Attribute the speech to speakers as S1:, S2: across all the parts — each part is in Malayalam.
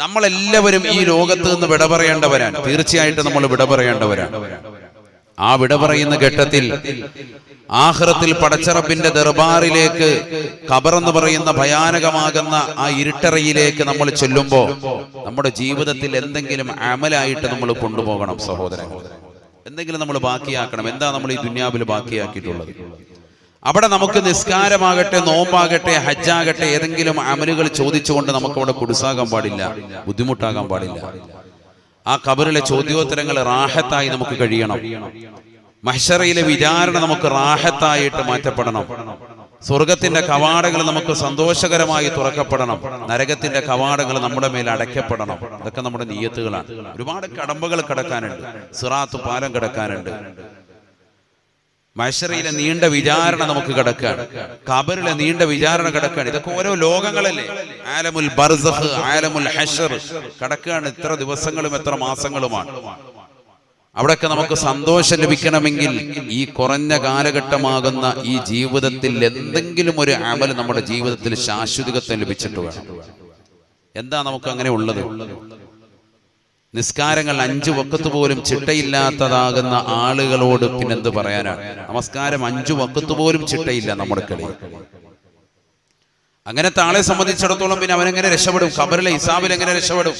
S1: നമ്മളെല്ലാവരും ഈ ലോകത്ത് നിന്ന് വിട പറയേണ്ടവരാണ്. തീർച്ചയായിട്ടും നമ്മൾ വിട പറയേണ്ടവരാണ്. ആ വിട പറയുന്ന ഘട്ടത്തിൽ ആഹ്റത്തിൽ പടച്ചറപ്പിന്റെ ദർബാറിലേക്ക് കബറെന്ന് പറയുന്ന ഭയാനകമാകുന്ന ആ ഇരുട്ടറയിലേക്ക് നമ്മൾ ചെല്ലുമ്പോൾ നമ്മുടെ ജീവിതത്തിൽ എന്തെങ്കിലും അമലായിട്ട് നമ്മൾ കൊണ്ടുപോകണം സഹോദരൻ എന്തെങ്കിലും നമ്മൾ ബാക്കിയാക്കണം. എന്താ നമ്മൾ ഈ ദുന്യാവിൽ ബാക്കിയാക്കിയിട്ടുള്ളത്? അവിടെ നമുക്ക് നിസ്കാരമാകട്ടെ നോമ്പാകട്ടെ ഹജ്ജാകട്ടെ ഏതെങ്കിലും അമലുകൾ ചോദിച്ചുകൊണ്ട് നമുക്ക് അവിടെ കുടുസാകാൻ പാടില്ല ബുദ്ധിമുട്ടാകാൻ പാടില്ല. ആ കബറിലെ ചോദ്യോത്തരങ്ങൾ റാഹത്തായി നമുക്ക് കഴിയണം. മഹ്ഷറയിലെ വിചാരണ നമുക്ക് റാഹത്തായിട്ട് മാറ്റപ്പെടണം. സ്വർഗത്തിന്റെ കവാടകൾ നമുക്ക് സന്തോഷകരമായി തുറക്കപ്പെടണം. നരകത്തിന്റെ കവാടകൾ നമ്മുടെ മേൽ അടയ്ക്കപ്പെടണം. ഇതൊക്കെ നമ്മുടെ നീയത്തുകളാണ്. ഒരുപാട് കടമ്പകൾ കിടക്കാനുണ്ട്. സിറാത്ത് പാലം കിടക്കാനുണ്ട്. മഹ്ഷറയിലെ നീണ്ട വിചാരണ നമുക്ക് കിടക്കാണ് കബറിലെ നീണ്ട വിചാരണ കിടക്കാണ് ഇതൊക്കെ ഓരോ ലോകങ്ങളല്ലേ? ആലമുൽ ബർസഹ് ആലമുൽ ഹഷർ കിടക്കാണ് ഇത്ര ദിവസങ്ങളും എത്ര മാസങ്ങളുമാണ്. അവിടെയൊക്കെ നമുക്ക് സന്തോഷം ലഭിക്കണമെങ്കിൽ ഈ കുറഞ്ഞ കാലഘട്ടമാകുന്ന ഈ ജീവിതത്തിൽ എന്തെങ്കിലും ഒരു അമൽ നമ്മുടെ ജീവിതത്തിൽ ശാശ്വതികത്വം ലഭിച്ചിട്ട് വേണം. എന്താ നമുക്ക് അങ്ങനെ ഉള്ളത്? നിസ്കാരങ്ങൾ അഞ്ചു വക്കത്ത് പോലും ചിട്ടയില്ലാത്തതാകുന്ന ആളുകളോട് പിന്നെന്ത് പറയാനാണ് നമസ്കാരം അഞ്ചു വക്കത്ത് പോലും ചിട്ടയില്ല നമ്മുടെ കളി. അങ്ങനത്തെ ആളെ സംബന്ധിച്ചിടത്തോളം പിന്നെ അവനെങ്ങനെ രക്ഷപ്പെടും? ഖബറിലെ ഇസാബിൽ എങ്ങനെ രക്ഷപ്പെടും?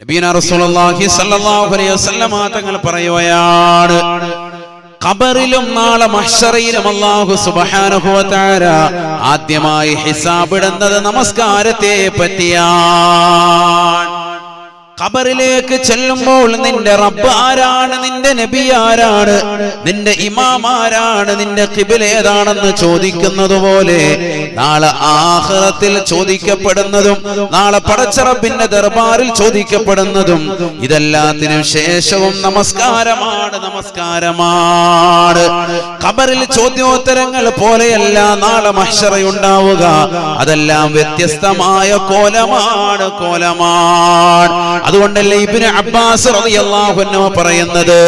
S1: നബീന റസൂലുള്ളാഹി അലൈഹി തങ്ങൾ പറയുകയാണ് ഖബറിലും നാളെ സുബ്ഹാനഹു വ തആല ആദ്യമായി ഹിസാബ് ഇടുന്നത് നമസ്കാരത്തെ പറ്റിയാണ്. ഖബറിലേക്ക് ചെല്ലുമ്പോൾ നിന്റെ റബ്ബ് ആരാണ്? നിന്റെ നബി ആരാണ്? നിന്റെ ഇമാം ആരാണ്? നിന്റെ കിബിൽ ഏതാണെന്ന് ചോദിക്കുന്നത് നാളെ ആഹ്റത്തിൽ ചോദിക്കപ്പെടുന്നതും നാളെ പടച്ചറബിന്റെ ദർബാറിൽ ചോദിക്കപ്പെടുന്നതും ഇതെല്ലാത്തിനും ശേഷവും നമസ്കാരമാണ് നമസ്കാരമാണ്. ഖബറിൽ ചോദ്യോത്തരങ്ങൾ പോലെയല്ല നാളെ മഹ്ഷറയുണ്ടാവുക അതെല്ലാം വ്യത്യസ്തമായ കോലമാണ് കോലമാണ്. അതുകൊണ്ടല്ലേ ഇബിന് അബ്ബാസ് പറയുന്നത്?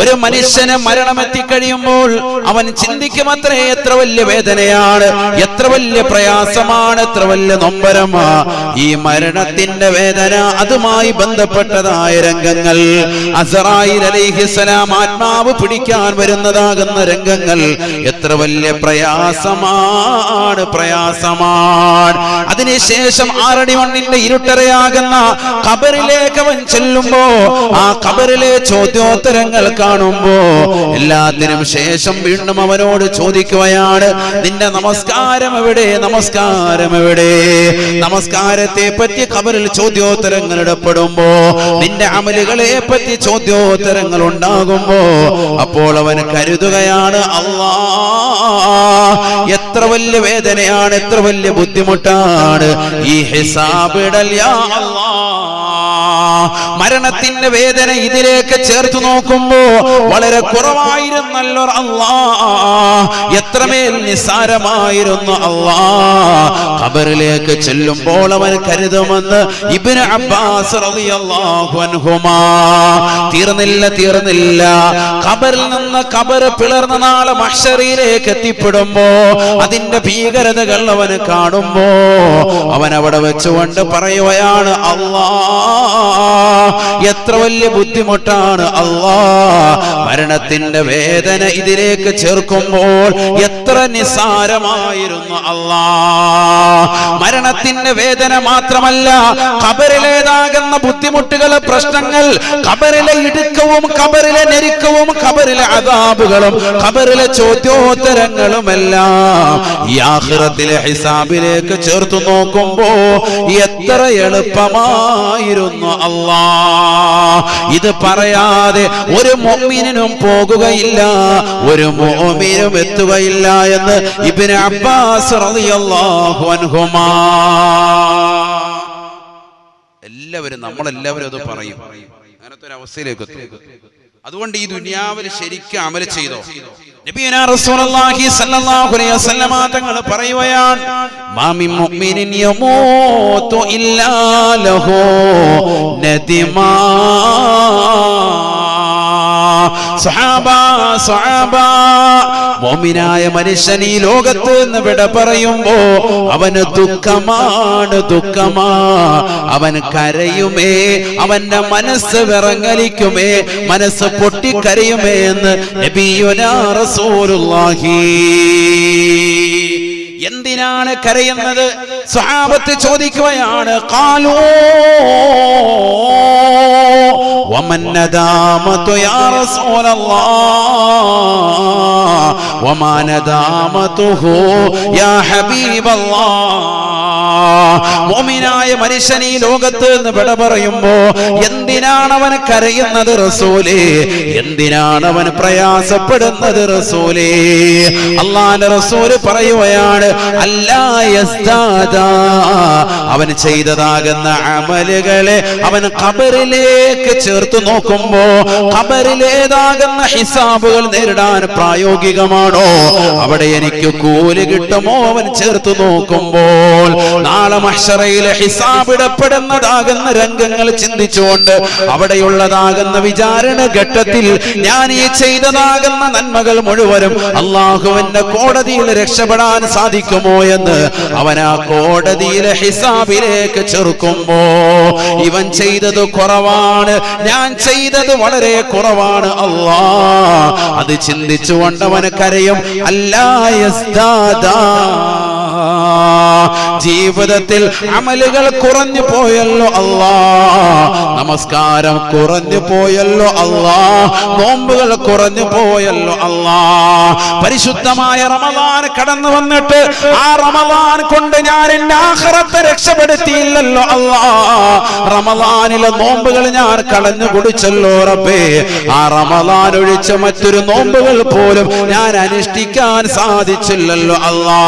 S1: ഒരു മനുഷ്യന് മരണമെത്തി കഴിയുമ്പോൾ അവൻ ചിന്തിക്കും അത്രേ എത്ര വലിയ വേദനയാണ് എത്ര വലിയ പ്രയാസമാണ് എത്ര വലിയ നൊമ്പരമാ. ഈ മരണത്തിന്റെ വേദന അതുമായി ബന്ധപ്പെട്ടതായ രംഗങ്ങൾ. ആത്മാവ് പിടിക്കാൻ വരുന്നതാകുന്ന രംഗങ്ങൾ എത്ര വലിയ പ്രയാസമാണ് പ്രയാസമാണ്. അതിനുശേഷം ആറടി മണ്ണിന്റെ ഇരുട്ടരയാകുന്ന ഇരുട്ടറയാകുന്ന കബറിലേക്ക് അവൻ ചെല്ലുമ്പോ ആ കബറിലെ ചോദ്യോത്തരങ്ങൾ കാണുമ്പോ എല്ലാത്തിനും ശേഷം വീണ്ടും അവനോട് ചോദിക്കുകയാണ് നിന്റെ നമസ്കാരം എവിടെ? നമസ്കാരം എവിടെ? നമസ്കാരത്തെ പറ്റി കബറിൽ ചോദ്യോത്തരങ്ങൾ ഇടപെടുമ്പോ നിന്റെ അമലുകളെ പറ്റി ചോദ്യോത്തരങ്ങൾ ഉണ്ടാകുമ്പോ അപ്പോൾ അവൻ കരുതുകയാണ് അല്ലാ എത്ര വലിയ വേദനയാണ് എത്ര വലിയ ബുദ്ധിമുട്ടാണ് ഈ ഹിസാബിടൽ യാ അല്ലാ. മരണത്തിന്റെ വേദന ഇതിലേക്ക് ചേർത്ത് നോക്കുമ്പോ വളരെ കുറവായിരുന്നല്ലോ അള്ളാ എത്രമേൽ നിസ്സാരമായിരുന്നു അള്ളാ ഖബറിലേക്ക് ചെല്ലുമ്പോൾ അവൻ കരുതുമെന്ന് ഇബിന് അബ്ബാസ് തീർന്നില്ല തീർന്നില്ല. ഖബറിൽ നിന്ന് ഖബർ പിളർന്ന നാളെ മഷറിയിലേക്ക് എത്തിപ്പെടുമ്പോ അതിന്റെ ഭീകരതകൾ അവന് കാണുമ്പോ അവൻ അവിടെ വെച്ചുകൊണ്ട് പറയുകയാണ് അല്ലാ. എത്ര വലിയ ബുദ്ധിമുട്ടാണ് അള്ളാ മരണത്തിന്റെ വേദന ഇതിലേക്ക് ചേർക്കുമ്പോൾ എത്ര നിസാരമായിരുന്നു അള്ളാ മരണത്തിന്റെ വേദന മാത്രമല്ല കബറിലേതാകുന്ന ബുദ്ധിമുട്ടുകൾ പ്രശ്നങ്ങൾ കബറിലെ ഇടുക്കവും കബറിലെ ഞെരുക്കവും കബറിലെ അതാബുകളും കബറിലെ ചോദ്യോത്തരങ്ങളുമെല്ലാം ഈ ആഖിറത്തിലെ ഹിസാബിലേക്ക് ചേർത്തു നോക്കുമ്പോ എത്ര എളുപ്പമായിരുന്നു അല്ലാ ഇത് പറയാതെ ഒരു മോമിനും പോകുകയില്ല ഒരു മോമിനും എത്തുകയില്ല എന്ന് ഇബ്നു അബ്ബാസ് എല്ലാവരും നമ്മളെല്ലാവരും അത് പറയും. അങ്ങനത്തെ ഒരു അവസ്ഥയിലേക്ക് എത്തും. അതുകൊണ്ട് ഈ ദുനിയാവിൽ ശരിക്കും അമൽ ചെയ്തോ? നബിയുനാ റസൂലുള്ളാഹി അലൈഹി വസല്ലമ തങ്ങൾ യമൂതു ഇല്ലാ ലഹു നദിമാ മോമിനായ മനുഷ്യൻ ഈ ലോകത്ത് നിന്ന് വിട പറയുമ്പോ അവന് ദുഃഖമാണ് ദുഃഖമാ. അവൻ കരയുമേ അവന്റെ മനസ്സ് വിറങ്ങലിക്കുമേ മനസ്സ് പൊട്ടിക്കരയുമേ എന്ന് എന്തിനാണ് കരയുന്നത്? സഹാബത്ത് ചോദിക്കുകയാണ് കാലോ മോമിനായ മനുഷ്യൻ ഈ ലോകത്ത് നിന്ന് വിട പറയുമ്പോ എന്തിനാണ് അവൻ കരയുന്നത് റസൂലേ? എന്തിനാണ് അവൻ പ്രയാസപ്പെടുന്നത് റസൂലേ? അള്ളാന്റെ റസൂൽ പറയുകയാണ് അല്ലാ യസ്താദ അവൻ ചെയ്തതാകുന്ന അമലുകളെ അവൻ ഖബറിലേക്ക് ചേർത്ത് നോക്കുമ്പോ ഖബറിലേതാകുന്ന ഹിസാബുകൾ നേരിടാൻ പ്രായോഗികമാണോ? അവിടെ എനിക്ക് കൂലി കിട്ടുമോ? അവൻ ചേർത്ത് നോക്കുമ്പോൾ നാളെ മഷറയിലെ ഹിസാബ് ഇടപെടുന്നതാകുന്ന രംഗങ്ങൾ ചിന്തിച്ചുകൊണ്ട് അവിടെയുള്ളതാകുന്ന വിചാരണ ഘട്ടത്തിൽ ഞാൻ ഈ ചെയ്തതാകുന്ന നന്മകൾ മുഴുവനും അള്ളാഹുവിന്റെ കോടതിയിൽ രക്ഷപ്പെടാൻ സാധിക്കുമോ എന്ന് അവൻ ആ കോടതിയിലെ ഹിസാബിലേക്ക് ചെറുക്കുമ്പോ ഇവൻ ചെയ്തത് കുറവാണ്. ഞാൻ ചെയ്തത് വളരെ കുറവാണ്. അള്ളാ അത് ചിന്തിച്ചു കൊണ്ടവന് കരയും. അല്ലാ ജീവിതത്തിൽ അമലുകൾ കുറഞ്ഞു പോയല്ലോ അല്ലാ. നമസ്കാരം കുറഞ്ഞു പോയല്ലോ അല്ലാ. നോമ്പുകൾ കുറഞ്ഞു പോയല്ലോ അല്ലാ. പരിശുദ്ധമായ റമദാൻ കടന്നു വന്നിട്ട് ആ റമദാൻ കൊണ്ട് ഞാൻ എന്റെ ആഹ്റത്തെ രക്ഷപ്പെടുത്തിയില്ലല്ലോ അല്ലാ. റമദാനിലെ നോമ്പുകൾ ഞാൻ കളഞ്ഞു കുടിച്ചല്ലോ റബ്ബേ. ആ റമദാൻ ഒഴിച്ച മറ്റൊരു നോമ്പുകൾ പോലും ഞാൻ അനുഷ്ഠിക്കാൻ സാധിച്ചില്ലല്ലോ അല്ലാ.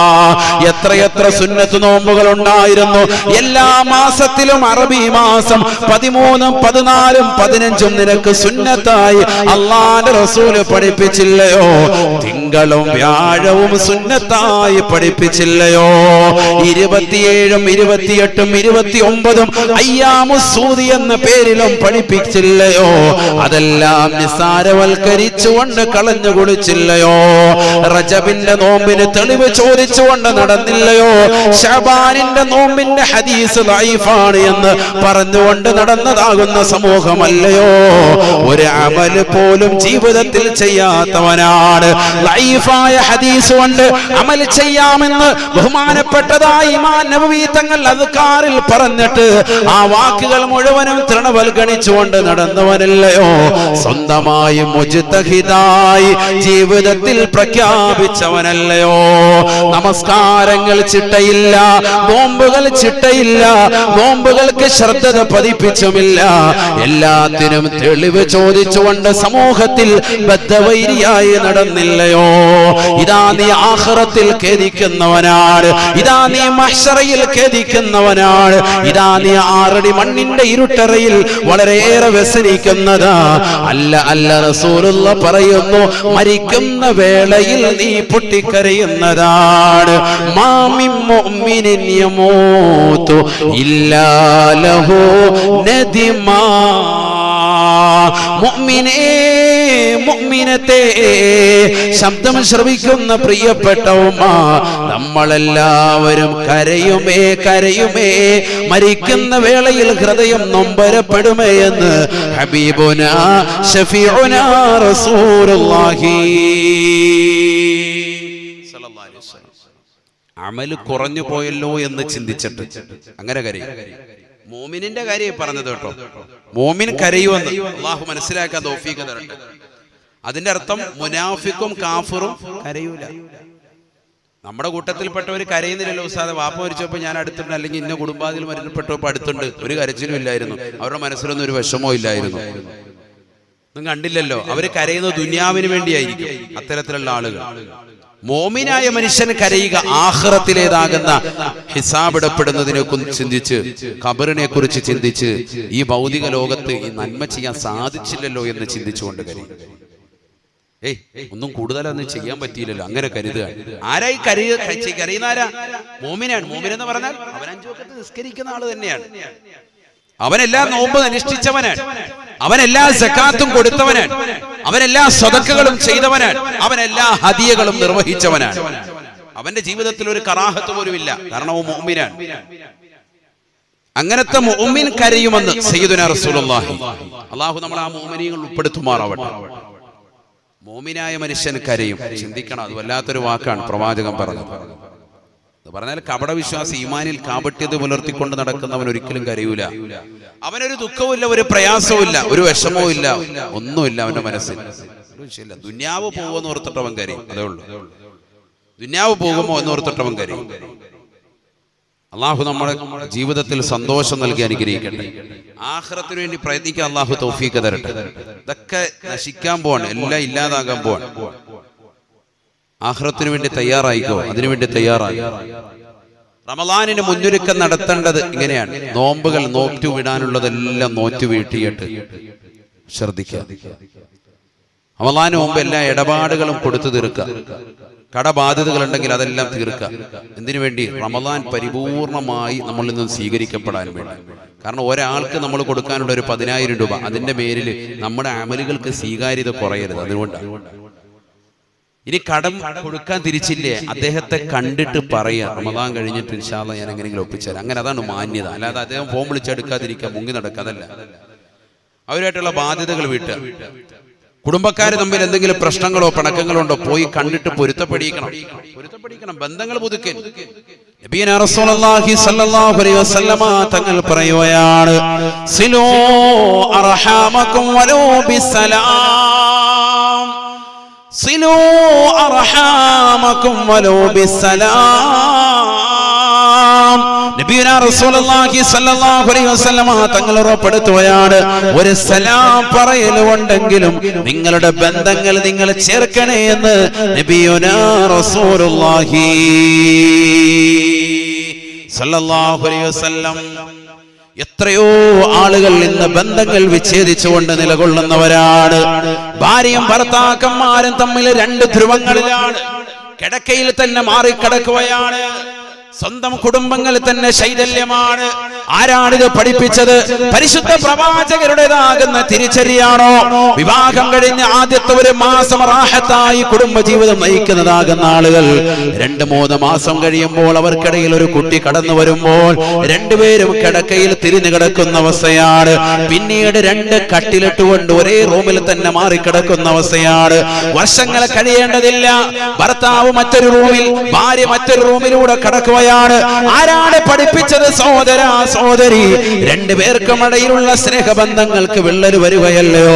S1: എത്രയെത്ര സുന്നത്ത് നോമ്പുകൾ ഉണ്ടായിരുന്നു എല്ലാ മാസത്തിലും അറബി മാസം പതിമൂന്നും പതിനാലും പതിനഞ്ചും നിനക്ക് സുന്നത്തായി. അള്ളാന്റെ റസൂൽ പഠിപ്പിച്ചില്ലയോ? തിങ്കളും വ്യാഴവും സുന്നത്തായി പഠിപ്പിച്ചില്ലയോ? ഇരുപത്തിയേഴും ഇരുപത്തിയെട്ടും ഇരുപത്തി ഒമ്പതും അയ്യാമുസൂതി എന്ന പേരിലും പഠിപ്പിച്ചില്ലയോ? അതെല്ലാം നിസ്സാരവൽക്കരിച്ചുകൊണ്ട് കളഞ്ഞു കുളിച്ചില്ലയോ? റജബിന്റെ നോമ്പിന് തെളിവ് ചോദിച്ചുകൊണ്ട് നടന്നില്ലയോ ഷബാനിന്റെ നോമ്പിന്റെ ഹദീസ് ലൈഫാണ് എന്ന് പറഞ്ഞുകൊണ്ട് നടന്നതാകുന്ന സമൂഹമല്ലയോ? ഒരു അമൽ പോലും ജീവിതത്തിൽ ചെയ്യാത്തവനാണ്. ലൈഫായ ഹദീസ് കൊണ്ട് അമൽ ചെയ്യാമെന്ന് ബഹുമാനപ്പെട്ടതായി തങ്ങൾ അദ്കാറിൽ പറഞ്ഞിട്ട് ആ വാക്കുകൾ മുഴുവനും തൃണവൽഗണിച്ചുകൊണ്ട് നടന്നവനല്ലയോ? സ്വന്തമായി മുജിതഹിതായി ജീവിതത്തിൽ പ്രഖ്യാപിച്ചവനല്ലയോ? നമസ്കാരങ്ങൾ ചിട്ടയില്ല ബോംബുകൾ ചിട്ടയില്ല ബോംബുകൾക്ക് ശ്രദ്ധത പതിപ്പിച്ചുമില്ല. എല്ലാത്തിനും തെളിവ് ചോദിച്ചുകൊണ്ട് സമൂഹത്തിൽ ബദ്ധവൈരിയായി നടന്നില്ലയോ? ഇതാ നീ ആഹ്റത്തിൽ ഖേദിക്കുന്നവനാണ്. ഇതാ നീ മഹ്ഷറയിൽ ഖേദിക്കുന്നവനാണ്. ഇതാ നീ ആറടി മണ്ണിന്റെ ഇരുട്ടറയിൽ വളരെയേറെ വ്യസനിക്കുന്നതാ. അല്ല അല്ല റസൂലുള്ള പറയുന്നു മരിക്കുന്ന വേളയിൽ നീ പൊട്ടിക്കരയുന്നതാണ്. മാമിൻ مؤمن يموت إلا له നദിമാ. മുഅ്മിനേ മുഅ്മിനത്തെ ശബ്ദം ശ്രവിക്കുന്ന പ്രിയപ്പെട്ട നമ്മളെല്ലാവരും കരയുമേ കരയുമേ മരിക്കുന്ന വേളയിൽ ഹൃദയം നൊമ്പരപ്പെടുമേ എന്ന് ഹബീബുന ഷഫീഉന റസൂലുള്ളാഹി. അമൽ കുറഞ്ഞു പോയല്ലോ എന്ന് ചിന്തിച്ചിട്ട്. അങ്ങനെ കരയും. മോമിനിന്റെ കാര്യം പറഞ്ഞത് കേട്ടോ. മോമിൻ കരയുമെന്ന് അള്ളാഹു മനസ്സിലാക്കാൻ തോഫീക്ക് തരട്ടെ. അതിന്റെ അർത്ഥം മുനാഫിക്കും കാഫറും കരയൂല. നമ്മുടെ കൂട്ടത്തിൽപ്പെട്ടവർ കരയുന്നില്ലല്ലോ ഉസ്താദ്. വാപ്പ മരിച്ചപ്പോൾ ഞാൻ അടുത്തുണ്ട് അല്ലെങ്കിൽ ഇന്ന കുടുംബാതിൽ മരണപ്പെട്ടപ്പോൾ അടുത്തുണ്ട്. ഒരു കരച്ചിലും ഇല്ലായിരുന്നു. അവരുടെ മനസ്സിലൊന്നും ഒരു വിഷമോ ഇല്ലായിരുന്നു. ഒന്നും കണ്ടില്ലല്ലോ. അവർ കരയുന്നത് ദുനിയാവിന് വേണ്ടിയായിരിക്കും. അത്തരത്തിലുള്ള ആളുകൾ. മോമിനായ മനുഷ്യൻ കരയുക ആഹ്റത്തിലേതാകുന്ന ഹിസാബിടപ്പെടുന്നതിനെ കുറിച്ച് ചിന്തിച്ച് ഖബറിനെ കുറിച്ച് ചിന്തിച്ച് ഈ ഭൗതിക ലോകത്ത് ഈ നന്മ ചെയ്യാൻ സാധിച്ചില്ലല്ലോ എന്ന് ചിന്തിച്ചുകൊണ്ട് കരയും. ഏയ് ഒന്നും കൂടുതലൊന്നും ചെയ്യാൻ പറ്റിയില്ലല്ലോ. അങ്ങനെ കരുതുക. ആരായി കരയ കരയുന്ന ആരാ മോമിനാണ്. മോമിനെന്ന് പറഞ്ഞാൽ അവൻ അഞ്ചു നിസ്കരിക്കുന്ന ആൾ തന്നെയാണ്. അവനെല്ലാ നോമ്പ് അനുഷ്ഠിച്ചവനാണ്. അവനെല്ലാ സക്കാത്തും കൊടുത്തവനാണ്. അവനെല്ലാ സ്വതക്കുകളും ചെയ്തവനാണ്. അവനെല്ലാ ഹതിയകളും നിർവഹിച്ചവനാണ്. അവന്റെ ജീവിതത്തിൽ ഒരു കറാഹത്ത് ഇല്ല കാരണം അവൻ മുഅ്മിനാണ്. അങ്ങനത്തെ മോമിൻ കരയുമെന്ന് സയ്യിദുന റസൂലുള്ളാഹി. അള്ളാഹു നമ്മൾ ആ മുഅ്മിനീങ്ങൾ ഉൾപ്പെടുത്തുമാറാവട്ടെ. മോമിനായ മനുഷ്യൻ കരയും. ചിന്തിക്കണം അത് വല്ലാത്തൊരു വാക്കാണ് പ്രവാചകൻ പറഞ്ഞത്. എന്ന് പറഞ്ഞാൽ കപടവിശ്വാസി ഈമാനിൽ കാപട്യത പുലർത്തിക്കൊണ്ട് നടക്കുന്നവൻ ഒരിക്കലും കരയൂല. അവനൊരു ദുഃഖവുമില്ല ഒരു പ്രയാസവും ഇല്ല ഒരു വിഷമവും ഇല്ല ഒന്നുമില്ല അവന്റെ മനസ്സിൽ. വിഷയമില്ല. ദുന്യാവ് പോകുമെന്ന് ഓർത്തിട്ടവൻ കരയും. അതേ ഉള്ളൂ. ദുന്യാവ് പോകുമോ എന്ന് ഓർത്തിട്ടവൻ കരയും. അള്ളാഹു നമ്മുടെ ജീവിതത്തിൽ സന്തോഷം നൽകി അനുഗ്രഹിക്കട്ടെ. ആഹ്റത്തിന് വേണ്ടി പ്രയത്നിക്കാൻ അള്ളാഹു തൗഫീക്ക് തരട്ടെ. ഇതൊക്കെ നശിക്കാൻ പോവാണ് എല്ലാം ഇല്ലാതാകാൻ പോവാണ്. ആഹ്റത്തിന് വേണ്ടി തയ്യാറായിക്കോ? അതിനുവേണ്ടി തയ്യാറായി. റമലാനിന് മുന്നൊരുക്കം നടത്തേണ്ടത് ഇങ്ങനെയാണ്. നോമ്പുകൾ നോറ്റു വിടാനുള്ളതെല്ലാം നോറ്റു വീട്ടിയിട്ട് ശ്രദ്ധിക്കുക. റമലാന് മുമ്പ് എല്ലാ ഇടപാടുകളും കൊടുത്തു തീർക്കുക. കടബാധ്യതകൾ ഉണ്ടെങ്കിൽ അതെല്ലാം തീർക്കുക. എന്തിനു വേണ്ടി? റമലാൻ പരിപൂർണമായി നമ്മളിൽ നിന്ന് സ്വീകരിക്കപ്പെടാൻ വേണ്ടി. കാരണം ഒരാൾക്ക് നമ്മൾ കൊടുക്കാനുള്ള ഒരു പതിനായിരം രൂപ അതിന്റെ പേരിൽ നമ്മുടെ അമലുകൾക്ക് സ്വീകാര്യത കുറയരുത്. അതുകൊണ്ടാണ്. ഇനി കടം കൊടുക്കാൻ തിരിച്ചില്ലേ? അദ്ദേഹത്തെ കണ്ടിട്ട് പറയാ. റമദാൻ കഴിഞ്ഞിട്ട് ഇൻഷാല്ല ഞാൻ എങ്ങനെയെങ്കിലും ഒപ്പിച്ചുതരാം അങ്ങനെ അതാണ് മാന്യത. അല്ലാതെ അദ്ദേഹം ഫോൺ വിളിച്ചെടുക്കാതിരിക്കുക മുങ്ങി നടക്കുക അതല്ല. അവരുമായിട്ടുള്ള ബാധ്യതകൾ വീട്ടുക കുടുംബക്കാർ തമ്മിൽ എന്തെങ്കിലും പ്രശ്നങ്ങളോ പണക്കങ്ങളോ ഉണ്ടോ പോയി കണ്ടിട്ട് പൊരുത്തപ്പെടിക്കണം പൊരുത്തപ്പെടിക്കണം ബന്ധങ്ങൾ പുതുക്കൻ തങ്ങൾ പറയുകയാണ് സിലോ അർഹാമക്കും സിലോ أرحامكم ولو بالسلام നബിയുനാ റസൂലുള്ളാഹി സ്വല്ലല്ലാഹു അലൈഹി വസല്ലമ തങ്ങൾ ഉറപ്പെടുത്തുകയാണ്. ഒരു സലാം പറയലുണ്ടെങ്കിലും നിങ്ങളുടെ ബന്ധങ്ങൾ നിങ്ങൾ ചേർക്കണേ എന്ന് നബിയുന റസൂലുള്ളാഹി സ്വല്ലല്ലാഹു അലൈഹി വസല്ലം എത്രയോ ആളുകൾ ഇന്ന് ബന്ധങ്ങൾ വിച്ഛേദിച്ചുകൊണ്ട് നിലകൊള്ളുന്നവരാണ്. ഭാര്യയും ഭർത്താക്കന്മാരും തമ്മിൽ രണ്ട് ധ്രുവങ്ങളിലാണ്. കിടക്കയിൽ തന്നെ മാറിക്കിടക്കുകയാണ്. സ്വന്തം കുടുംബങ്ങൾ തന്നെ ശൈതല്യമാണ്. ആരാണിത് പഠിപ്പിച്ചത്? പരിശുദ്ധ പ്രവാചകരുടേതാകുന്ന തിരിച്ചറിയാണോ? വിവാഹം കഴിഞ്ഞ് ആദ്യത്തെ ഒരു മാസം റാഹത്തായി കുടുംബജീവിതം നയിക്കുന്നതാകുന്ന ആളുകൾ രണ്ട് മൂന്ന് മാസം കഴിയുമ്പോൾ അവർക്കിടയിൽ ഒരു കുട്ടി കടന്നു വരുമ്പോൾ രണ്ടുപേരും കിടക്കയിൽ തിരിഞ്ഞു കിടക്കുന്ന അവസ്ഥയാണ്. പിന്നീട് രണ്ട് കട്ടിലിട്ടുകൊണ്ട് ഒരേ റൂമിൽ തന്നെ മാറിക്കിടക്കുന്ന അവസ്ഥയാണ്. വർഷങ്ങൾ കഴിയേണ്ടതില്ല. ഭർത്താവ് മറ്റൊരു റൂമിൽ ഭാര്യ മറ്റൊരു റൂമിലൂടെ കടക്കുകയാണ് ആരാണ് പഠിപ്പിച്ചത് സഹോദര സഹോദരി? രണ്ടുപേർക്കും ഇടയിലുള്ള സ്നേഹബന്ധങ്ങൾക്ക് വിള്ളൽ വരികയല്ലയോ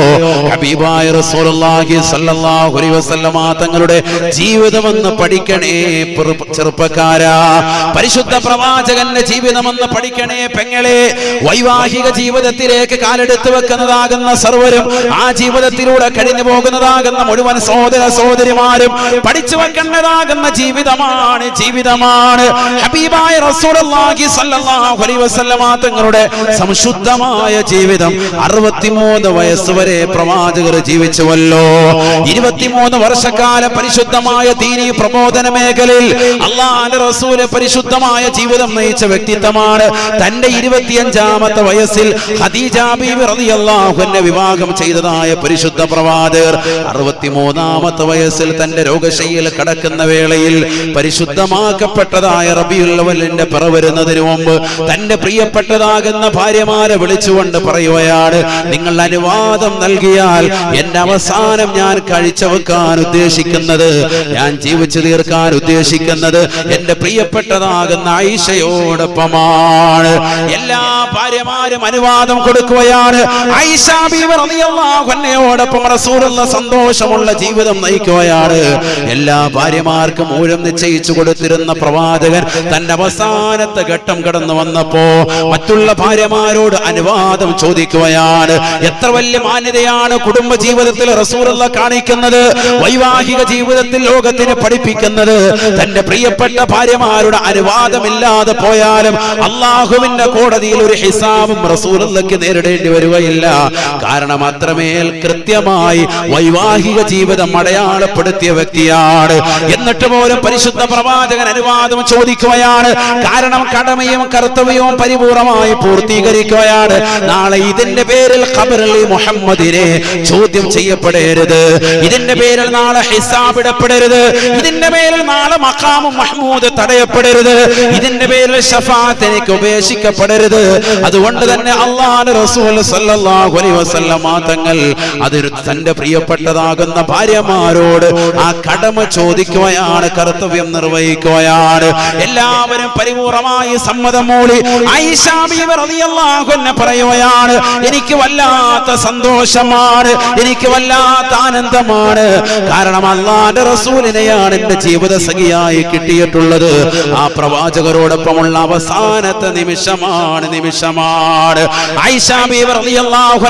S1: ഹബീബായ റസൂലുള്ളാഹി സ്വല്ലല്ലാഹു അലൈഹി വസല്ലമ തങ്ങളുടെ ജീവിതമെന്ന് പഠിക്കണേ ചെറു- ചെറുപ്പക്കാരാ. പരിശുദ്ധ പ്രവാചകന്റെ ജീവിതമെന്ന് പഠിക്കണേ പെങ്ങളെ. വൈവാഹിക ജീവിതത്തിലേക്ക് കാലെടുത്ത് വെക്കുന്നതാകുന്ന സർവരും ആ ജീവിതത്തിലൂടെ കഴിഞ്ഞു പോകുന്നതാകുന്ന മുഴുവൻ സഹോദര സഹോദരിമാരും പഠിച്ചു വെക്കേണ്ടതാകുന്ന ജീവിതമാണ് ജീവിതമാണ്. ഹബീബായ റസൂലുള്ളാഹി സ്വല്ലല്ലാഹു അലൈഹി വസല്ലമ തങ്ങളുടെ സംശുദ്ധമായ ജീവിതം അറുപത്തിമൂന്ന് വയസ്സ് വരെ പ്രവാചകർ ജീവിച്ചുവല്ലോ. ഇരുപത്തിമൂന്ന് വർഷക്കാല പരിശുദ്ധമായ ദീനി പ്രബോധന മേഖലയിൽ അള്ളാഹാന്റെ റസൂൽ പരിശുദ്ധമായ ജീവിതം നയിച്ച വ്യക്തിത്വമാണ്. തന്റെ ഇരുപത്തിയഞ്ചാമത്തെ വയസ്സിൽ ബീവി റളിയല്ലാഹു അൻഹ വിവാഹം ചെയ്തതായ പരിശുദ്ധ പ്രവാചകർ അറുപത്തിമൂന്നാമത്തെ വയസ്സിൽ തന്റെ രോഗശൈലിയിൽ കടക്കുന്ന വേളയിൽ പരിശുദ്ധമാക്കപ്പെട്ടതായ റബിയുൽ അവലിന്റെ പിറ വരുന്നതിന് മുമ്പ് തന്റെ പ്രിയപ്പെട്ടതാകുന്ന ഭാര്യമാരെ വിളിച്ചുകൊണ്ട് പറയുകയാണ് നിങ്ങൾ അനുവാദം നൽകിയാൽ എന്റെ അവസാനം ഞാൻ കഴിച്ചവെക്കാൻ ഉദ്ദേശിക്കുന്നത് ഞാൻ ജീവിച്ചു തീർക്കാൻ ഉദ്ദേശിക്കുന്നത് എന്റെ പ്രിയപ്പെട്ടതാകുന്ന ഐഷയോടൊപ്പമാണ്. എല്ലാ ഭാര്യമാരും അനുവാദം കൊടുക്കുകയാണ്. സന്തോഷമുള്ള ജീവിതം നയിക്കുകയാണ്. എല്ലാ ഭാര്യമാർക്കും ഊഴം നിശ്ചയിച്ചു കൊടുത്തിരുന്ന പ്രവാചകൻ തന്റെ അവസാനത്തെ ഘട്ടം കടന്നു വന്നപ്പോ മറ്റുള്ള ഭാര്യമാരോട് അനുവാദം ചോദിക്കുകയാണ്. എത്ര വലിയ മാന്യതയാണ് കുടുംബ ജീവിതത്തിൽ റസൂലുള്ള കാണിക്കുന്നത് വൈവാഹിക ജീവിതത്തിൽ ലോകത്തിന് പഠിപ്പിക്കുന്നത്. തന്റെ പ്രിയപ്പെട്ട ഭാര്യമാരുടെ അനുവാദമില്ലാതെ പോയാലും അള്ളാഹുവിന്റെ കോടതിയിൽ ഒരു ഹിസാബും റസൂലുള്ളക്ക് നേരിടേണ്ടി വരികയില്ല. കാരണം അത്രമേൽ കൃത്യമായി വൈവാഹിക ജീവിതം അടയാളപ്പെടുത്തിയ വ്യക്തിയാണ്. എന്നിട്ട് പോലും പരിശുദ്ധ പ്രവാചകൻ അനുവാദം ചോദിക്കുകയാണ് കാരണം കടമയും കർത്തവ്യവും പരിപൂർണമായി പൂർത്തീകരിക്കുകയാണ്. നാളെ ഇതിന്റെ പേരിൽ ഖബറിൽ മുഹമ്മദിനെ ചോദ്യം ചെയ്യപ്പെടരുത്. ഇതിന്റെ പേരിൽ നാളെ ഹിസാബ് ഇടപ്പെടരുത്. ഇതിന്റെ പേരിൽ നാളെ മക്കാമും മഹ്മൂദ് തടയപ്പെടരുത്. ഇതിന്റെ പേരിൽ ഷഫാത്ത് എനിക്ക് ഉപേക്ഷിക്കപ്പെടരുത്. അതുകൊണ്ട് തന്നെ അള്ളാഹ് റസൂൽ സല്ലല്ലാഹു അലൈഹി വസല്ലം തങ്ങൾ അതൊരു തന്റെ പ്രിയപ്പെട്ടതാകുന്ന ഭാര്യമാരോട് ആ കടമ ചോദിക്കുകയാണ് കർത്തവ്യം നിർവഹിക്കുകയാണ്. എല്ലാവരും പരിപൂർണമായി സമ്മതം മൂളി അൻഹ പറയുകയാണ് എനിക്ക് വല്ലാത്ത സന്തോഷമാണ് എനിക്ക് വല്ലാത്ത ആനന്ദമാണ്. കാരണം അള്ളാന്റെ റസൂലിനെയാണ് എന്റെ ജീവിത സഖിയായി കിട്ടിയിട്ടുള്ളത്. ആ പ്രവാചകരോടൊപ്പമുള്ള അവസാനത്തെ നിമിഷമാണ് നിമിഷമാണ്.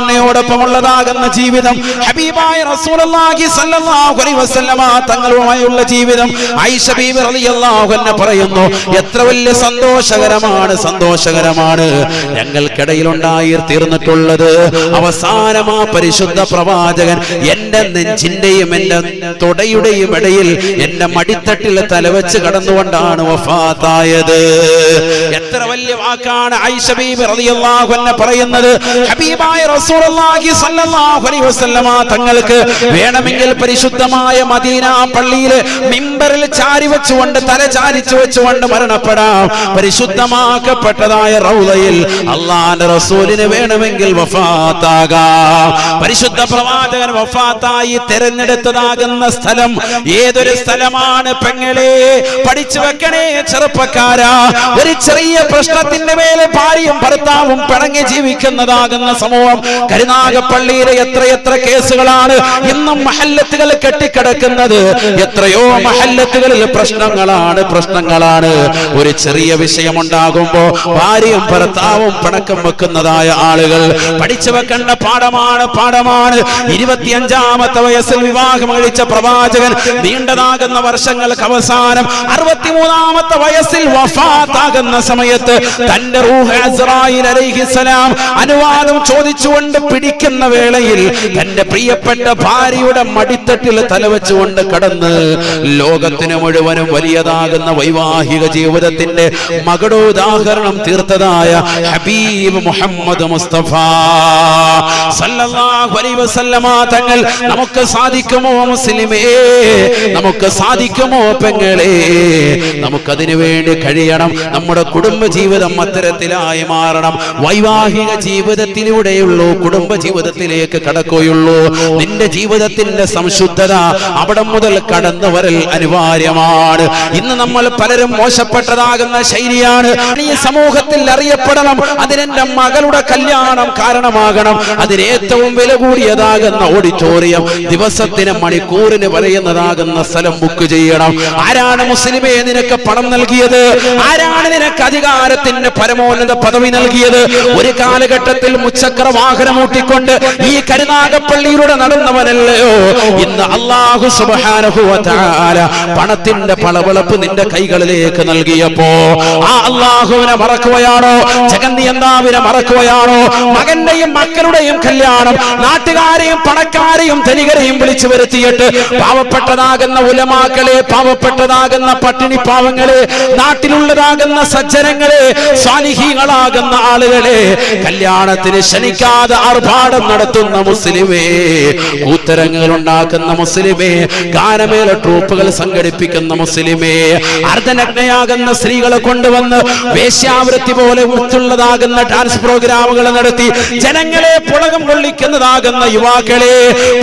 S1: അൻഹയോടൊപ്പമുള്ളതാകുന്ന ജീവിതം ഹബീബായ തങ്ങളുമായുള്ള ജീവിതം ഐഷബീബ് പറയുന്നു എത്ര വലിയ സന്തോഷകരമാണ് സന്തോഷകരമാണ്. ഞങ്ങൾക്കിടയിലുണ്ടായി തീർന്നിട്ടുള്ളത്. അവസാനം ആ പരിശുദ്ധ പ്രവാചകൻ എന്റെ നെഞ്ചിന്റെയും എന്റെ തുടയുടെയും ഇടയിൽ എന്റെ മടിത്തട്ടിൽ തലവെച്ച് കടന്നുകൊണ്ടാണ് വഫാത്തായത്. എത്ര വലിയ വാക്കാണ് ആയിഷ ബീബി റളിയല്ലാഹു അൻഹ പറയുന്നത്. ഹബീബായ റസൂലുള്ളാഹി അലൈഹി വസല്ലമ തങ്ങൾക്ക് വേണമെങ്കിൽ പരിശുദ്ധമായ മദീന പള്ളിയിൽ മിമ്പറിൽ ചാരി വെച്ചുകൊണ്ട് തല ചാരിച്ചു വെച്ചുകൊണ്ട് മരണപ്പെടാം. പരിശുദ്ധമാക്കപ്പെട്ടതായ റൗലയിൽ അള്ളാന്റെ റസൂലിന് വേണമെങ്കിൽ പരിശുദ്ധ പ്രവാചകൻ വഫാത്തായി തിരഞ്ഞെടുത്തതാകുന്ന സ്ഥലം ഏതൊരു സ്ഥലമാണ് പെങ്ങളെ? പഠിച്ചു വെക്കണേ ചെറുപ്പക്കാരാ. ഒരു ചെറിയ പ്രശ്നത്തിന്റെ മേലെ ഭാര്യയും ഭർത്താവും പിണങ്ങി ജീവിക്കുന്നതാകുന്ന സമൂഹം. കരുനാഗപ്പള്ളിയിലെ എത്രയെത്ര കേസുകളാണ് ഇന്നും മഹല്ലത്തുകൾ കെട്ടിക്കിടക്കുന്നത്. എത്രയോ മഹല്ലത്തുകളിൽ പ്രശ്നങ്ങളാണ് പ്രശ്നങ്ങളാണ്. ഒരു ചെറിയ വിഷയമുണ്ടാകുമ്പോ ഭാര്യയും ഭർത്താവും പണക്കം വെക്കുന്നതായ ആളുകൾ പഠിച്ചു വെക്കേണ്ട പാഠമാണ് പാഠമാണ്. ഇരുപത്തിയഞ്ചാമത്തെ വയസ്സിൽ വിവാഹം കഴിച്ച പ്രവാചകൻ നീണ്ടതാകുന്ന വർഷങ്ങൾക്ക് അവസാനം അറുപത്തിമൂന്നാമത്തെ വയസ്സിൽ വഫാത്താകുന്ന സമയത്ത് തന്റെ അനുവാദം ചോദിച്ചുകൊണ്ട് പിടിക്കുന്ന വേളയിൽ തന്റെ പ്രിയപ്പെട്ട ഭാര്യയുടെ മടിത്തട്ടിൽ തലവെച്ചുകൊണ്ട് കടന്ന് ലോകത്തിന് മുഴുവനും വലിയതാകുന്ന വൈവാഹിക ജീവിതത്തിന്റെ മകടോദാഹരണം തീർത്തതായ ഹബീബ് മുഹമ്മദ് മുസ്തഫ. സല്ലല്ലാഹു അലൈഹി വസല്ലമ തങ്ങൾ നമുക്ക് സാധിക്കുമോ മുസ്ലിമേ? നമുക്ക് സാധിക്കുമോ പെങ്ങളെ? നമുക്കതിനു വേണ്ടി കഴിയണം. നമ്മുടെ കുടുംബ ജീവിതം അത്തരത്തിലായി മാറണം. വൈവാഹിക ജീവിതത്തിലൂടെയുള്ളൂ കുടുംബ ജീവിതത്തിലേക്ക് കടക്കുകയുള്ളൂ. നിന്റെ ജീവിതത്തിന്റെ സംശുദ്ധത അവിടെ മുതൽ കടന്നു വരൽ അനിവാര്യമാണ്. ഇന്ന് നമ്മൾ പലരും മോശപ്പെട്ടതാകുന്ന ശൈലിയാണ്. ഈ സമൂഹത്തിൽ അറിയപ്പെടണം. അതിനെന്റെ മകളുടെ കല്യാണം കാരണമാകണം. അതിനേറ്റവും വില കൂടിയതാകുന്ന ഓഡിറ്റോറിയം ദിവസത്തിന് മണിക്കൂറിന് പറയുന്നതാകുന്ന സ്ഥലം ബുക്ക് ചെയ്യണം. ആരാണ് മുസ്ലിമേ നിനക്ക് പണം നൽകിയത്? ആരാണ് നിനക്ക് അധികാരത്തിന്റെ പരമോന്നത പദവി നൽകിയത്? ഒരു കാലഘട്ടത്തിൽ മുച്ചക്ര വാഹനം ഊട്ടിക്കൊണ്ട് ഈ കരുനാഗപ്പള്ളിയിലൂടെ നടന്നവനല്ലയോ? ഇന്ന് അള്ളാഹു സുബ്ഹാനഹു വ പണത്തിന്റെ പളവളപ്പ് നിന്റെ കൈകളിലേക്ക് നൽകിയപ്പോ ആ അള്ളാഹുവിനെ മറക്കുകയാണോ? ജഗന്നിയന്താവിനെ മറക്കുകയാണോ? മകന്റെയും മക്കളുടെയും കല്യാണം നാട്ടുകാരെയും പണക്കാരെയും ധനികരെയും വിളിച്ചു വരുത്തിയിട്ട് പാവപ്പെട്ടതാകുന്ന ഉലമാക്കളെ പാവപ്പെട്ടതാകുന്ന പട്ടിണി പാവങ്ങളെ നാട്ടിലുള്ളതാകുന്ന സജ്ജനങ്ങളെ സ്വാനിഹികളാകുന്ന ആളുകളെ കല്യാണത്തിന് ക്ഷണിക്കാതെ ആർഭാടം നടത്തുന്ന മുസ്ലിമേ കൂത്തരങ്ങൾ ഉണ്ടാക്കുന്ന മുസ്ലിമേ ഗാനമേല ട്രൂപ്പുകൾ സംഘടിപ്പിക്കുന്ന മുസ്ലിമേ അർദ്ധനഗ്നയാകുന്ന സ്ത്രീകളെ കൊണ്ടുവന്ന് വേശ്യാവൃത്തി പോലെ ഉത്തുള്ളതാകുന്ന ഡാൻസ് പ്രോഗ്രാമുകൾ നടത്തി ജനങ്ങളെ പുളകം കൊള്ളിക്കുന്നതാകുന്ന യുവാക്കളെ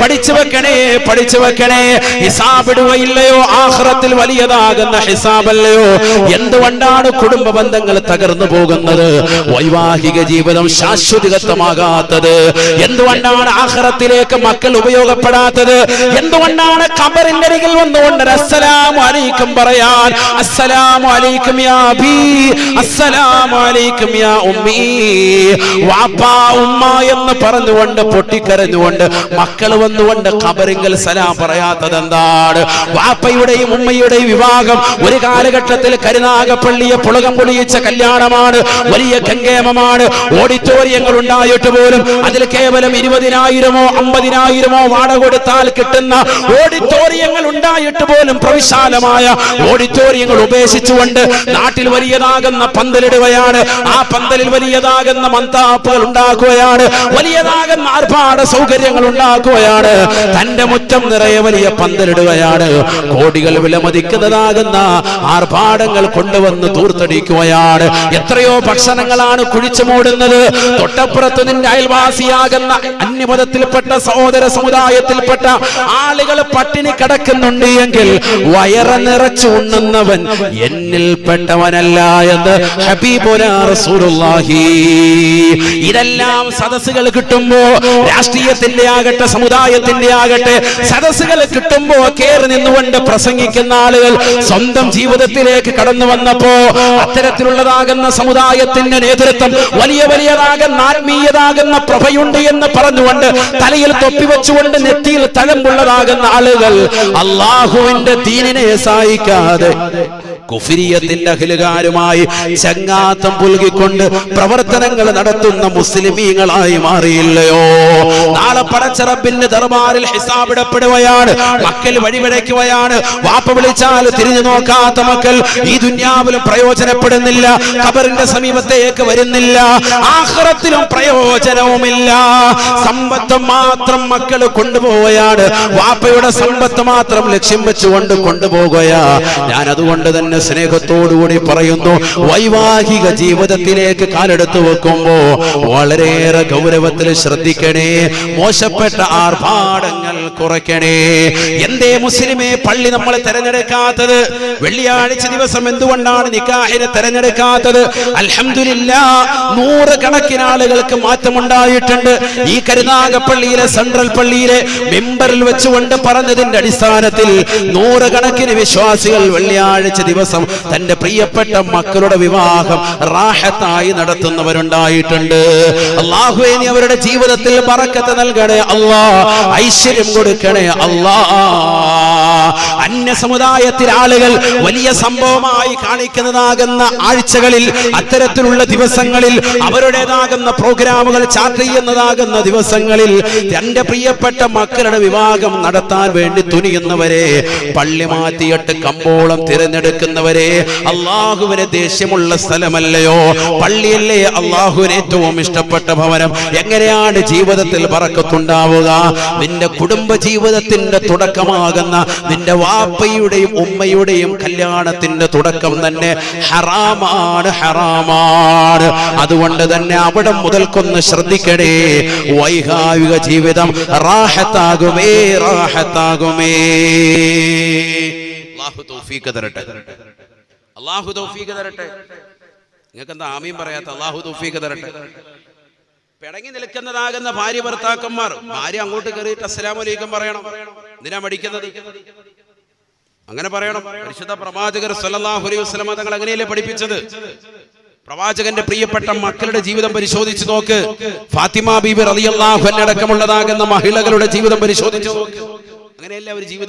S1: പഠിച്ചു വെക്കണേ പഠിച്ചു വെക്കണേ. ഹിസാബിടുകയില്ലയോ ആഹ്റത്തിൽ വലിയതാകുന്ന ഹിസാബല്ലയോ? എന്തുകൊണ്ടാണ് കുടുംബ ബന്ധങ്ങൾ തകർന്നു പോകുന്നത്? വൈവാഹിക ജീവിതം ശാശ്വതികത്വമാകാത്തത്. എന്തുകൊണ്ടാണ് ആഹ്റത്തിലേക്ക് മക്കൾ ഉപയോഗപ്പെടാത്തത്? എന്തുകൊണ്ടാണ് ഖബറിന്റെ അരികിൽ വന്നുകൊണ്ട് അസ്സലാമു അലൈക്കും പറയാൻ അസ്സലാമു അലൈക്കും യാ അബീ അസ്സലാമു അലൈക്കും യാ ഉമ്മീ വാപ്പാ ഉമ്മ എന്ന് പറഞ്ഞുകൊണ്ട് പൊട്ടിക്കരഞ്ഞുകൊണ്ട് മക്കൾ വന്നുകൊണ്ട് കബറിങ്കൽ സലാം പറയാത്തത് എന്താണ് വാപ്പയുടെയും ഉമ്മയുടെയും വിവാഹം ഒരു കാലഘട്ടത്തിൽ കരുനാഗപ്പള്ളിയെ പുളകം പൊളിയിച്ച കല്യാണമാണ് വലിയ
S2: ഗംഗേമമാണ്. ഓഡിറ്റോറിയങ്ങൾ ഉണ്ടായിട്ട് പോലും അതിൽ കേവലം ഇരുപതിനായിരമോ അമ്പതിനായിരമോ വാടക കൊടുത്താൽ കിട്ടുന്ന ഓഡിറ്റോറിയങ്ങൾ ഉണ്ടായിട്ട് പോലും പ്രവിശാലമായ ഓഡിറ്റോറിയങ്ങൾ ഉപേക്ഷിച്ചുകൊണ്ട് നാട്ടിൽ വലിയതാകുന്ന പന്തലിടുകയാണ്. ആ പന്തലിൽ വലിയതാകുന്ന മന്താപ്പുകൾ ഉണ്ടാക്കുകയാണ്. വലിയതാകുന്ന ആർഭാട സൗകര്യങ്ങൾ ഉണ്ടാക്കുകയാണ്. തന്റെ മുറ്റം നിറയെ വലിയ പന്തലിടുകയാണ്. കോടികൾ വിലമതിക്കുന്നതാകുന്ന ആർഭാടങ്ങൾ കൊണ്ടുവന്ന് തൂർത്തടിക്കുകയാണ്. എത്രയോ ഭക്ഷണങ്ങളാണ് കുഴിച്ചു മൂടുന്നത്. തൊട്ടപ്പുറത്ത് നിന്റെ അയൽവാസിയാകുന്ന അന്യമതത്തിൽപ്പെട്ട സഹോദര സമുദായത്തിൽപ്പെട്ട ആളുകൾ പട്ടിണി കിടക്കുന്നുണ്ട് എങ്കിൽ വയറ നിറച്ചു ഉണ്ണുന്നവൻ എന്നിൽ എന്ന് ഇതെല്ലാം സദസ്സുകൾ കിട്ടുമ്പോ രാഷ്ട്രീയത്തിന്റെ ആകട്ടെ സമുദായത്തിന്റെ ആകട്ടെ സദസ്സുകൾ കിട്ടുമ്പോ കേറി നിന്നുകൊണ്ട് പ്രസംഗിക്കുന്ന ആളുകൾ സ്വന്തം ജീവിതത്തിലേക്ക് കടന്നു വന്നപ്പോ അത്തരത്തിലുള്ളതാകുന്ന സമുദായത്തിന്റെ നേതൃത്വം വലിയ വലിയതാകുന്ന ആത്മീയതാകുന്ന പ്രഭയുണ്ട് എന്ന് പറഞ്ഞുകൊണ്ട് തലയിൽ തൊപ്പി വെച്ചുകൊണ്ട് നെറ്റിയിൽ തഴമ്പുള്ളതാകുന്ന ആളുകൾ അള്ളാഹുവിന്റെ ദീനിനെ സഹായിക്കാതെ കുഫിരിയത്തിന്റെ അഖിലുകാരുമായി ചങ്ങാത്തം പുൽകിക്കൊണ്ട് പ്രവർത്തനങ്ങൾ നടത്തുന്ന മുസ്ലിമീങ്ങളായി മാറിയില്ലയോ? നാളെ പടച്ചറബിന്റെ ദർബാറിൽ ഹിസാബിടപ്പെടുകയാണ് മക്കൾ വഴിവിടയ്ക്കുകയാണ്. വാപ്പ വിളിച്ചാൽ തിരിഞ്ഞു നോക്കാത്ത മക്കൾ ഈ ദുന്യാവിലും പ്രയോജനപ്പെടുന്നില്ല. ഖബറിന്റെ സമീപത്തേക്ക് വരുന്നില്ല. ആഹ്റത്തിലും പ്രയോജനവുമില്ല. സമ്പത്ത് മാത്രം മക്കൾ കൊണ്ടുപോവുകയാണ്. വാപ്പയുടെ സമ്പത്ത് മാത്രം ലക്ഷ്യം വെച്ചുകൊണ്ട് കൊണ്ടുപോകുകയാ ഞാൻ അതുകൊണ്ട് തന്നെ സ്നേഹത്തോടുകൂടി പറയുന്നു. വൈവാഹിക ജീവിതത്തിലേക്ക് കാലെടുത്ത് വെക്കുമ്പോ വളരെയേറെ ഗൗരവത്തിൽ ശ്രദ്ധിക്കണേ. മോശപ്പെട്ട ആർഭാടങ്ങൾ കുറയ്ക്കണേ. എന്തേ മുസ്ലിമേ പള്ളി നമ്മൾ തെരഞ്ഞെടുക്കാത്തത്? വെള്ളിയാഴ്ച ദിവസം എന്തുകൊണ്ടാണ് നിക്കാഹിനെ തെരഞ്ഞെടുക്കാത്തത്? അലഹമില്ല നൂറ് കണക്കിന് ആളുകൾക്ക് മാറ്റമുണ്ടായിട്ടുണ്ട്. ഈ കരുനാഗപ്പള്ളിയിലെ സെൻട്രൽ പള്ളിയിലെ മെമ്പറിൽ വെച്ചുകൊണ്ട് പറഞ്ഞതിന്റെ അടിസ്ഥാനത്തിൽ നൂറുകണക്കിന് വിശ്വാസികൾ വെള്ളിയാഴ്ച ദിവസം തന്റെ പ്രിയപ്പെട്ട മക്കളുടെ വിവാഹം റാഹത്തായി നടത്തുന്നവരുണ്ടായിട്ടുണ്ട്. അള്ളാഹുവേ നീ അവരുടെ ജീവിതത്തിൽ പറക്കത്ത് നൽകണേ അള്ളാ ഐശ്വര്യം കൊടുക്കണേ അള്ളാ അന്യ സമുദായത്തിൽ ആളുകൾ വലിയ സംഭവമായി കാണിക്കുന്നതാകുന്ന ആഴ്ചകളിൽ അത്തരത്തിലുള്ള ദിവസങ്ങളിൽ അവരുടേതാകുന്ന പ്രോഗ്രാമുകൾ ചാർട്ട് ചെയ്യുന്നതാകുന്ന ദിവസങ്ങളിൽ തന്റെ പ്രിയപ്പെട്ട മക്കളുടെ വിവാഹം നടത്താൻ വേണ്ടി തുനിയുന്നവരെ പള്ളി മാറ്റിയിട്ട് കമ്പോളം തിരഞ്ഞെടുക്കുന്നവരെ അള്ളാഹുവിന് ദേഷ്യമുള്ള സ്ഥലമല്ലയോ? പള്ളിയല്ലേ അള്ളാഹുവിന് ഏറ്റവും ഇഷ്ടപ്പെട്ട ഭവനം? എങ്ങനെയാണ് ജീവിതത്തിൽ പറക്കത്തുണ്ടാവുക? നിന്റെ കുടുംബ ജീവിതത്തിന്റെ തുടക്കമാകുന്ന നിന്റെ വാപ്പയുടെയും ഉമ്മയുടെയും കല്യാണത്തിന്റെ തുടക്കം തന്നെ ഹറാമാണ് ഹറാമാണ്. അതുകൊണ്ട് തന്നെ അവിടെ മുതൽക്കൊന്ന് ശ്രദ്ധിക്കണേ. വൈകാരിക ജീവിതം റാഹത്താകുമേ റാഹത്താകുമേ.
S1: അള്ളാഹു തൗഫീഖ് തരട്ടെ. അള്ളാഹു തൗഫീഖ് തരട്ടെ. നിങ്ങൾക്ക് എന്താ ആമീം പറയാത്ത? അള്ളാഹു തൗഫീഖ് തരട്ടെ. പിടങ്ങി നിൽക്കുന്നതാകുന്ന ഭാര്യ ഭർത്താക്കന്മാർ. ഭാര്യ അങ്ങോട്ട് കയറിയിട്ട് അസ്സലാമലൈക്കും പറയണം. എന്തിനാ മടിക്കുന്നത്? അങ്ങനെ പറയണം. പരിശുദ്ധ പ്രവാചകർ സല്ലല്ലാഹു അലൈഹി വസല്ലം തങ്ങൾ അങ്ങനെയല്ലേ പഠിപ്പിച്ചത്? പ്രവാചകന്റെ പ്രിയപ്പെട്ട മക്കളുടെ ജീവിതം പരിശോധിച്ചു നോക്ക്. ഫാത്തിമ ബീബി റളിയല്ലാഹു അൻഹ അടക്കമുള്ളതാകുന്ന മഹിളകളുടെ ജീവിതം പരിശോധിച്ചു നോക്ക്. അങ്ങനെയല്ലേ അവർ ജീവിത